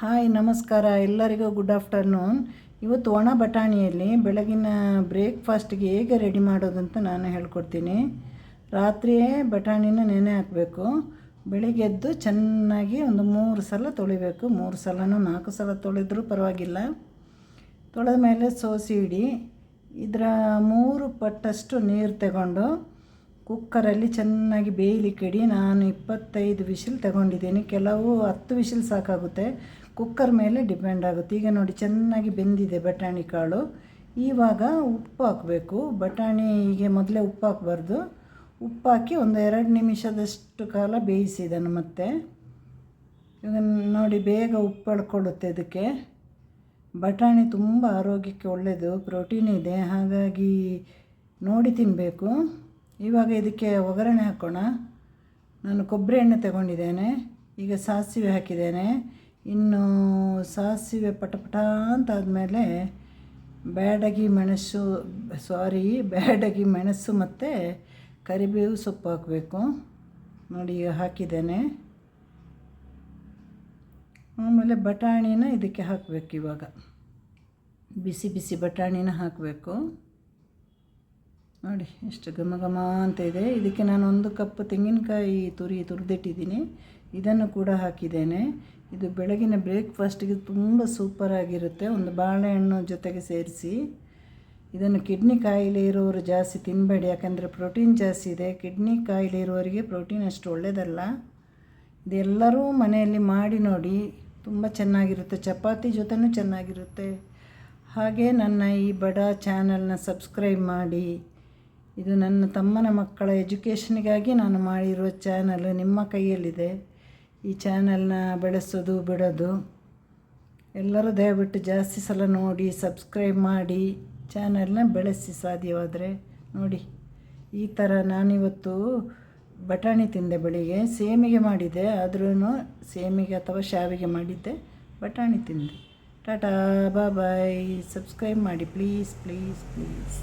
Hi, ನಮಸ್ಕಾರ. ಎಲ್ಲರಿಗೂ good afternoon ಇವತ್ತು ಒಣ ಬಟಾಣಿಯಲ್ಲಿ ಬೆಳಗಿನ ಬ್ರೇಕ್ಫಾಸ್ಟ್ಗೆ ಹೇಗೆ ರೆಡಿ ಮಾಡೋದು ಅಂತ ನಾನು ಹೇಳ್ಕೊಡ್ತೀನಿ. ರಾತ್ರಿಯೇ ಬಟಾಣಿನ ನೆನೆ ಹಾಕಬೇಕು. ಬೆಳಿಗ್ಗೆ ಎದ್ದು ಚೆನ್ನಾಗಿ ಒಂದು ಮೂರು ಸಲ ತೊಳಿಬೇಕು. ಮೂರು ಸಲನೂ ನಾಲ್ಕು ಸಲ ತೊಳೆದ್ರೂ ಪರವಾಗಿಲ್ಲ. ತೊಳೆದ ಮೇಲೆ ಸೋಸಿ ಇಡಿ. ಇದರ ಮೂರು ಪಟ್ಟಷ್ಟು ನೀರು ತಗೊಂಡು ಕುಕ್ಕರಲ್ಲಿ ಚೆನ್ನಾಗಿ ಬೇಯಲಿಕ್ಕಿಡಿ. ನಾನು ಇಪ್ಪತ್ತೈದು ವಿಷಿಲ್ ತಗೊಂಡಿದ್ದೀನಿ. ಕೆಲವು ಹತ್ತು ವಿಷಿಲ್ ಸಾಕಾಗುತ್ತೆ. ಕುಕ್ಕರ್ ಮೇಲೆ ಡಿಪೆಂಡ್ ಆಗುತ್ತೆ. ಈಗ ನೋಡಿ ಚೆನ್ನಾಗಿ ಬೆಂದಿದೆ ಬಟಾಣಿ ಕಾಳು. ಇವಾಗ ಉಪ್ಪು ಹಾಕಬೇಕು. ಬಟಾಣಿಗೆ ಮೊದಲೇ ಉಪ್ಪು ಹಾಕಬಾರ್ದು. ಉಪ್ಪು ಹಾಕಿ ಒಂದು ಎರಡು ನಿಮಿಷದಷ್ಟು ಕಾಲ ಬೇಯಿಸಿದನು ಮತ್ತೆ. ಇವಾಗ ನೋಡಿ ಬೇಗ ಉಪ್ಪು ಎಳ್ಕೊಳ್ಳುತ್ತೆ ಇದಕ್ಕೆ. ಬಟಾಣಿ ತುಂಬ ಆರೋಗ್ಯಕ್ಕೆ ಒಳ್ಳೆಯದು ಪ್ರೋಟೀನ್ ಇದೆ. ಹಾಗಾಗಿ ನೋಡಿ ತಿನ್ನಬೇಕು ಇವಾಗ ಇದಕ್ಕೆ ಒಗ್ಗರಣೆ ಹಾಕೋಣ. ನಾನು ಕೊಬ್ಬರಿ ಎಣ್ಣೆ ತಗೊಂಡಿದ್ದೇನೆ. ಈಗ ಸಾಸಿವೆ ಹಾಕಿದ್ದೇನೆ. ಇನ್ನು ಸಾಸಿವೆ ಪಟಪಟ ಅಂತಾದಮೇಲೆ ಬ್ಯಾಡಗಿ ಮೆಣಸು ಸಾರಿ ಬ್ಯಾಡಗಿ ಮೆಣಸು ಮತ್ತು ಕರಿಬೇವು ಸೊಪ್ಪು ಹಾಕಬೇಕು. ನೋಡಿ ಹಾಕಿದ್ದೇನೆ. ಆಮೇಲೆ ಬಟಾಣಿನ ಇದಕ್ಕೆ ಹಾಕಬೇಕು ಇವಾಗ. ಬಿಸಿ ಬಿಸಿ ಬಟಾಣಿನ ಹಾಕಬೇಕು. ನೋಡಿ, ಎಷ್ಟು ಘಮ ಘಮ ಅಂತ ಇದೆ. ಇದಕ್ಕೆ ನಾನು ಒಂದು ಕಪ್ ತೆಂಗಿನಕಾಯಿ ತುರಿ ತುರಿದಿಟ್ಟಿದ್ದೀನಿ. ಇದನ್ನು ಕೂಡ ಹಾಕಿದ್ದೇನೆ. ಇದು ಬೆಳಗಿನ ಬ್ರೇಕ್ಫಾಸ್ಟಿಗೆ ತುಂಬ ಸೂಪರಾಗಿರುತ್ತೆ ಒಂದು ಬಾಳೆಹಣ್ಣು ಜೊತೆಗೆ ಸೇರಿಸಿ. ಇದನ್ನು ಕಿಡ್ನಿ ಕಾಯಿಲೆ ಇರೋರು ಜಾಸ್ತಿ ತಿನ್ನಬೇಡಿ ಯಾಕಂದರೆ ಪ್ರೋಟೀನ್ ಜಾಸ್ತಿ ಇದೆ. ಕಿಡ್ನಿ ಕಾಯಿಲೆ ಇರೋರಿಗೆ ಪ್ರೋಟೀನ್ ಅಷ್ಟು ಒಳ್ಳೆಯದಲ್ಲ ಇದೆಲ್ಲರೂ ಮನೆಯಲ್ಲಿ ಮಾಡಿ ನೋಡಿ ತುಂಬ ಚೆನ್ನಾಗಿರುತ್ತೆ. ಚಪಾತಿ ಜೊತೆನೂ ಚೆನ್ನಾಗಿರುತ್ತೆ. ಹಾಗೆ ನನ್ನ ಈ ಬಡ ಚಾನಲ್ನ ಸಬ್ಸ್ಕ್ರೈಬ್ ಮಾಡಿ. ಇದು ನನ್ನ ತಮ್ಮನ ಮಕ್ಕಳ ಎಜುಕೇಷನ್ಗಾಗಿ ನಾನು ಮಾಡಿರುವ ಚಾನಲ್ ನಿಮ್ಮ ಕೈಯಲ್ಲಿದೆ. ಈ ಚಾನಲ್ನ ಬೆಳೆಸೋದು, ಬಿಡೋದು, ಎಲ್ಲರೂ ದಯವಿಟ್ಟು ಜಾಸ್ತಿ ಸಲ ನೋಡಿ ಸಬ್ಸ್ಕ್ರೈಬ್ ಮಾಡಿ ಚಾನಲ್ನ ಬೆಳೆಸಿ ಸಾಧ್ಯವಾದರೆ ನೋಡಿ. ಈ ಥರ ನಾನಿವತ್ತು ಬಟಾಣಿ ತಿಂದೆ ಬೆಳಿಗ್ಗೆ. ಸೇಮಿಗೆ ಮಾಡಿದ್ದೆ ಆದ್ರೂ ಸೇಮಿಗೆ ಅಥವಾ ಶಾವಿಗೆ ಮಾಡಿದ್ದೆ, ಬಟಾಣಿ ತಿಂದೆ. ಟಾಟಾ, ಬಾಯ್ ಸಬ್ಸ್ಕ್ರೈಬ್ ಮಾಡಿ ಪ್ಲೀಸ್ ಪ್ಲೀಸ್ ಪ್ಲೀಸ್